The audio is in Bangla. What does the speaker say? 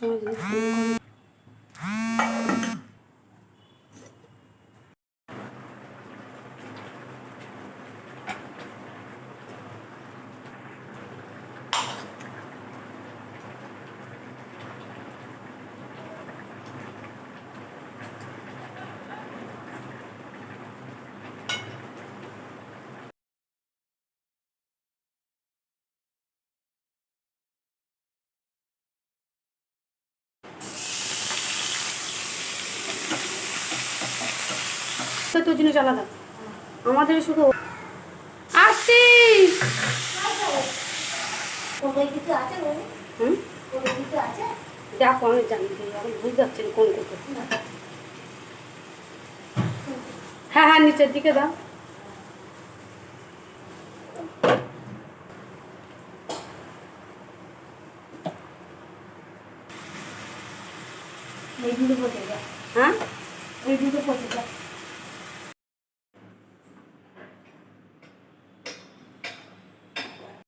সময় যদি ফোন করে। তো জিনিস আলাদা। আমাদের শুধু আসছি দেখো আমি জানি না, বুঝতে পারছি কোন কোথায় হ্যাঁ হ্যাঁ নিচের দিকে দাও। হ্যাঁ? এই দুটো পচে যা